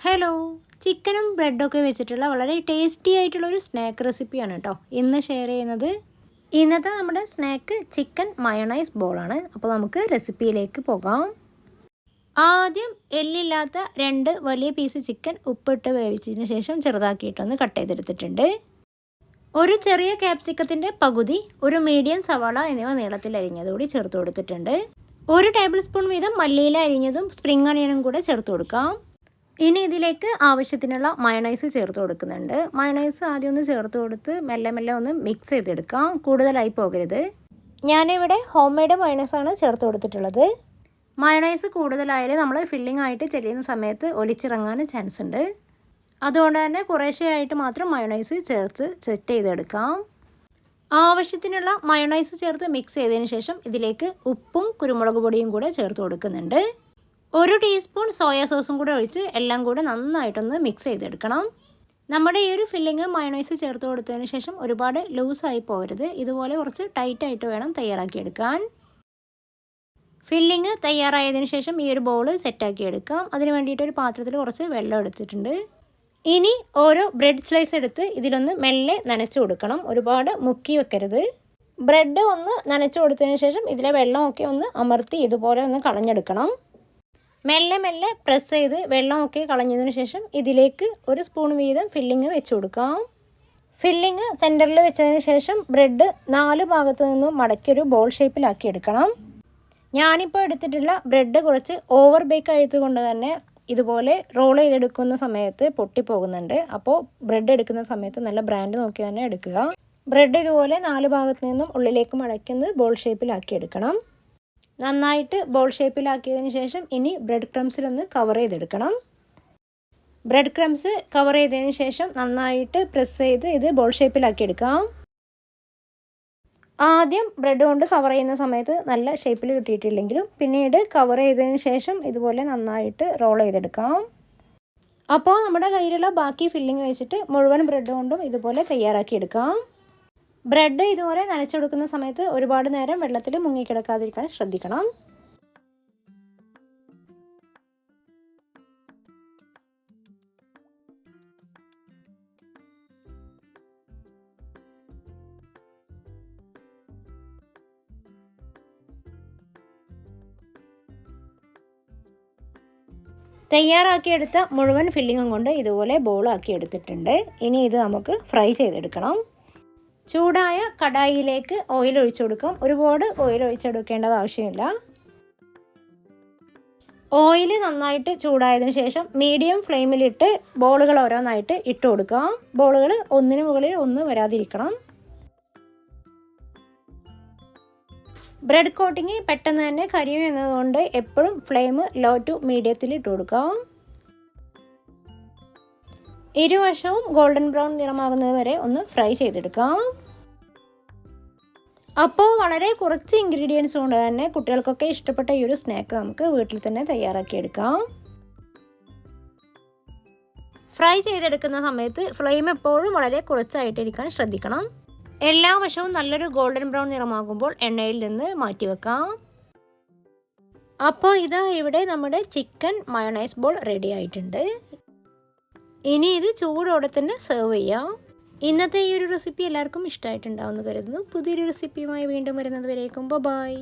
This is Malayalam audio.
ഹലോ. ചിക്കനും ബ്രെഡൊക്കെ വെച്ചിട്ടുള്ള വളരെ ടേസ്റ്റി ആയിട്ടുള്ള ഒരു സ്നാക്ക് റെസിപ്പിയാണ് കേട്ടോ. ഇന്ന് ഷെയർ ചെയ്യുന്നത് ഇന്നത്തെ നമ്മുടെ സ്നാക്ക് ചിക്കൻ മയണൈസ് ബോളാണ്. അപ്പോൾ നമുക്ക് റെസിപ്പിയിലേക്ക് പോകാം. ആദ്യം എല്ലില്ലാത്ത രണ്ട് വലിയ പീസ് ചിക്കൻ ഉപ്പിട്ട് വേവിച്ചതിന് ശേഷം ചെറുതാക്കിയിട്ടൊന്ന് കട്ട് ചെയ്തെടുത്തിട്ടുണ്ട്. ഒരു ചെറിയ ക്യാപ്സിക്കത്തിന്റെ പകുതി ഒരു മീഡിയം സവാള എന്നിവ നീളത്തിൽ അരിഞ്ഞതുകൂടി ചേർത്ത് കൊടുത്തിട്ടുണ്ട്. ഒരു ടേബിൾ സ്പൂൺ വീതം മല്ലിയില അരിഞ്ഞതും സ്പ്രിംഗ് അണിയനും കൂടെ ചേർത്ത് കൊടുക്കാം. ഇനി ഇതിലേക്ക് ആവശ്യത്തിനുള്ള മയണൈസ് ചേർത്ത് കൊടുക്കുന്നുണ്ട്. മയണൈസ് ആദ്യം ഒന്ന് ചേർത്ത് കൊടുത്ത് മെല്ലെ മെല്ലെ ഒന്ന് മിക്സ് ചെയ്തെടുക്കാം. കൂടുതലായി പോകരുത്. ഞാനിവിടെ ഹോം മെയ്ഡ് മയണൈസാണ് ചേർത്ത് കൊടുത്തിട്ടുള്ളത്. മയണൈസ് കൂടുതലായാലും നമ്മൾ ഫില്ലിംഗ് ആയിട്ട് ചെല്ലുന്ന സമയത്ത് ഒലിച്ചിറങ്ങാൻ ചാൻസ് ഉണ്ട്. അതുകൊണ്ട് തന്നെ കുറേശ്ശെയായിട്ട് മാത്രം മയണൈസ് ചേർത്ത് സെറ്റ് ചെയ്തെടുക്കാം. ആവശ്യത്തിനുള്ള മയണൈസ് ചേർത്ത് മിക്സ് ചെയ്തതിന് ശേഷം ഇതിലേക്ക് ഉപ്പും കുരുമുളക് പൊടിയും കൂടെ ചേർത്ത് കൊടുക്കുന്നുണ്ട്. ഒരു ടീസ്പൂൺ സോയാ സോസും കൂടെ ഒഴിച്ച് എല്ലാം കൂടെ നന്നായിട്ടൊന്ന് മിക്സ് ചെയ്തെടുക്കണം. നമ്മുടെ ഈ ഒരു ഫില്ലിങ് മയണൈസ് ചേർത്ത് കൊടുത്തതിന് ശേഷം ഒരുപാട് ലൂസായി പോകരുത് ഇതുപോലെ കുറച്ച് ടൈറ്റായിട്ട് വേണം തയ്യാറാക്കിയെടുക്കാൻ ഫില്ലിങ് തയ്യാറായതിനു ശേഷം ഈ ഒരു ബോൾ സെറ്റാക്കി എടുക്കാം. അതിന് വേണ്ടിയിട്ട് ഒരു പാത്രത്തിൽ കുറച്ച് വെള്ളം എടുത്തിട്ടുണ്ട്. ഇനി ഓരോ ബ്രെഡ് സ്ലൈസ് എടുത്ത് ഇതിലൊന്ന് മെല്ലെ നനച്ചു കൊടുക്കണം. ഒരുപാട് മുക്കി വെക്കരുത്. ബ്രെഡ് ഒന്ന് നനച്ചു കൊടുത്തതിന് ശേഷം ഇതിലെ വെള്ളമൊക്കെ ഒന്ന് അമർത്തി ഇതുപോലെ ഒന്ന് കളഞ്ഞെടുക്കണം. മെല്ലെ മെല്ലെ പ്രസ് ചെയ്ത് വെള്ളമൊക്കെ കളഞ്ഞതിന് ശേഷം ഇതിലേക്ക് ഒരു സ്പൂൺ വീതം ഫില്ലിങ് വെച്ച് കൊടുക്കാം. ഫില്ലിങ് സെന്ററിൽ വെച്ചതിന് ശേഷം ബ്രെഡ് നാല് ഭാഗത്തു നിന്നും മടക്കിയൊരു ബോൾ ഷേപ്പിലാക്കി എടുക്കണം. ഞാനിപ്പോൾ എടുത്തിട്ടുള്ള ബ്രെഡ് കുറച്ച് ഓവർ ബേക്ക് അഴുത്തുകൊണ്ട് തന്നെ ഇതുപോലെ റോൾ ചെയ്തെടുക്കുന്ന സമയത്ത് പൊട്ടിപ്പോകുന്നുണ്ട്. അപ്പോൾ ബ്രെഡ് എടുക്കുന്ന സമയത്ത് നല്ല ബ്രാൻഡ് നോക്കി തന്നെ എടുക്കുക. ബ്രെഡ് ഇതുപോലെ നാല് ഭാഗത്തു നിന്നും ഉള്ളിലേക്ക് മടക്കുന്നത് ബോൾ ഷേപ്പിലാക്കി എടുക്കണം. നന്നായിട്ട് ബോൾ ഷേപ്പിലാക്കിയതിന് ശേഷം ഇനി ബ്രെഡ് ക്രംസിലൊന്ന് കവർ ചെയ്തെടുക്കണം. ബ്രെഡ് ക്രംസ് കവർ ചെയ്തതിന് ശേഷം നന്നായിട്ട് പ്രസ് ചെയ്ത് ഇത് ബോൾ ഷേപ്പിലാക്കി എടുക്കാം. ആദ്യം ബ്രെഡ് കൊണ്ട് കവർ ചെയ്യുന്ന സമയത്ത് നല്ല ഷേപ്പിൽ കിട്ടിയിട്ടില്ലെങ്കിലും പിന്നീട് കവർ ചെയ്തതിന് ശേഷം ഇതുപോലെ നന്നായിട്ട് റോൾ ചെയ്തെടുക്കാം. അപ്പോൾ നമ്മുടെ കയ്യിലുള്ള ബാക്കി ഫില്ലിങ് വെച്ചിട്ട് മുഴുവൻ ബ്രെഡ് കൊണ്ടും ഇതുപോലെ തയ്യാറാക്കിയെടുക്കാം ബ്രെഡ് ഇതുപോലെ നനച്ചെടുക്കുന്ന സമയത്ത് ഒരുപാട് നേരം വെള്ളത്തിൽ മുങ്ങിക്കിടക്കാതിരിക്കാൻ ശ്രദ്ധിക്കണം. തയ്യാറാക്കിയെടുത്ത മുഴുവൻ ഫില്ലിങ്ങും കൊണ്ട് ഇതുപോലെ ബോളാക്കി എടുത്തിട്ടുണ്ട്. ഇനി ഇത് നമുക്ക് ഫ്രൈ ചെയ്തെടുക്കണം. ചൂടായ കടായിയിലേക്ക് ഓയിൽ ഒഴിച്ചു കൊടുക്കും. ഒരുപാട് ഓയിൽ ഒഴിച്ചെടുക്കേണ്ടത് ആവശ്യമില്ല. ഓയിൽ നന്നായിട്ട് ചൂടായതിനു ശേഷം മീഡിയം ഫ്ലെയിമിലിട്ട് ബോളുകൾ ഓരോന്നായിട്ട് ഇട്ട് കൊടുക്കാം ബോളുകൾ ഒന്നിന് മുകളിൽ ഒന്ന് വരാതിരിക്കണം. ബ്രെഡ് കോട്ടിങ് പെട്ടെന്ന് തന്നെ കരിയും എന്നതുകൊണ്ട് എപ്പോഴും ഫ്ലെയിം ലോ ടു മീഡിയത്തിൽ ഇട്ട് കൊടുക്കാം ഇരുവശവും ഗോൾഡൻ ബ്രൗൺ നിറമാകുന്നത് വരെ ഒന്ന് ഫ്രൈ ചെയ്തെടുക്കാം. അപ്പോൾ വളരെ കുറച്ച് ഇൻഗ്രീഡിയൻസ് കൊണ്ട് തന്നെ കുട്ടികൾക്കൊക്കെ ഇഷ്ടപ്പെട്ട ഈ ഒരു സ്നാക്ക് നമുക്ക് വീട്ടിൽ തന്നെ തയ്യാറാക്കിയെടുക്കാം. ഫ്രൈ ചെയ്തെടുക്കുന്ന സമയത്ത് ഫ്ലെയിം എപ്പോഴും വളരെ കുറച്ചായിട്ടിരിക്കാൻ ശ്രദ്ധിക്കണം. എല്ലാ വശവും നല്ലൊരു ഗോൾഡൻ ബ്രൗൺ നിറമാകുമ്പോൾ എണ്ണയിൽ നിന്ന് മാറ്റി വെക്കാം. അപ്പോൾ ഇതാ ഇവിടെ നമ്മുടെ ചിക്കൻ മയണൈസ് ബോൾ റെഡി ആയിട്ടുണ്ട്. ഇനി ഇത് ചൂടോടെ തന്നെ സെർവ് ചെയ്യാം. ഇന്നത്തെ ഈ ഒരു റെസിപ്പി എല്ലാവർക്കും ഇഷ്ടമായിട്ടുണ്ടാവുമെന്ന് കരുതുന്നു. പുതിയൊരു റെസിപ്പിയുമായി വീണ്ടും വരുന്നത് വരേക്കും ബൈ